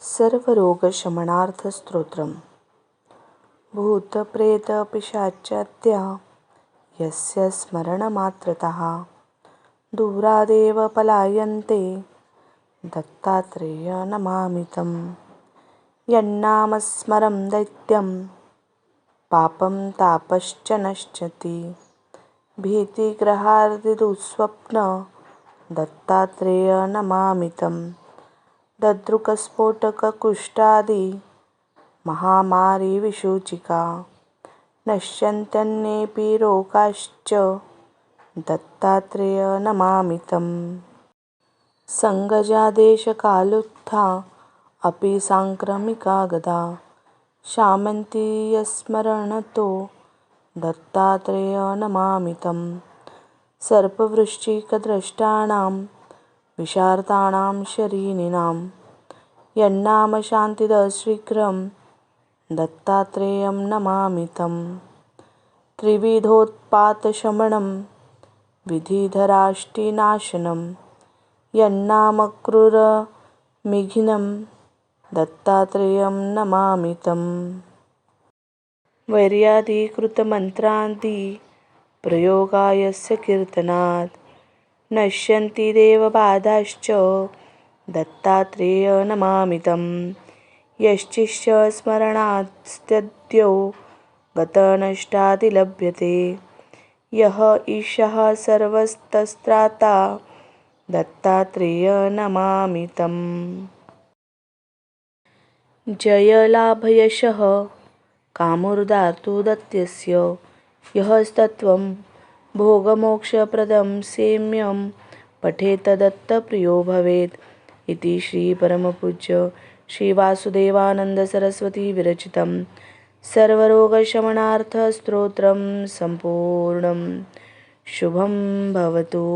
सर्वरोगशमनार्थस्तोत्रम्। भूतप्रेतपिशाच्याद्या यस्य स्मरणमात्रतः दूरादेव पलायन्ते दत्तात्रेय नमामि तं यन्नामस्मरं दैत्यं पापं तापश्च नश्यति। भीतिग्रहार्दिदुःस्वप्न दत्तात्रेय नमामि तं ददृकस्फोटककुष्ठादि महामारीविसूचिका। नश्यन्त्यन्येऽपि रोगाश्च दत्तात्रेय नमामि तं सङ्गजादेशकालुत्था अपि साङ्क्रमिका गदा। शामन्ति यस्मरणतो दत्तात्रेय नमामि तं सर्पवृश्चिकद्रष्टाणां विशार्ताणां शरीरिणां यन्नाम शान्तिदशीघ्रं दत्तात्रेयं नमामि तं त्रिविधोत्पातशमनं विधिधराष्टिनाशनं यन्नाम क्रूरमिघिनं दत्तात्रेयं नमामि तं वैर्यादिकृतमन्त्रादिप्रयोगायस्य कीर्तनात् नश्यन्ति देवबाधाश्च दत्तात्रेय नमामि तं यश्चिश्च स्मरणात्सद्यो गतनष्टादिलभ्यते यः ईशः सर्वस्तस्त्राता दत्तात्रेय नमामि तं जयलाभयशः कामुर्दातु दत्यस्य। यः स्तत्त्वं भोगमोक्षप्रदं सेम्यं पठेत् दत्तप्रियो भवेत् इति श्रीपरमपूज्य श्रीवासुदेवानन्दसरस्वतीविरचितं सर्वरोगशमनार्थस्तोत्रं सम्पूर्णं शुभं भवतु।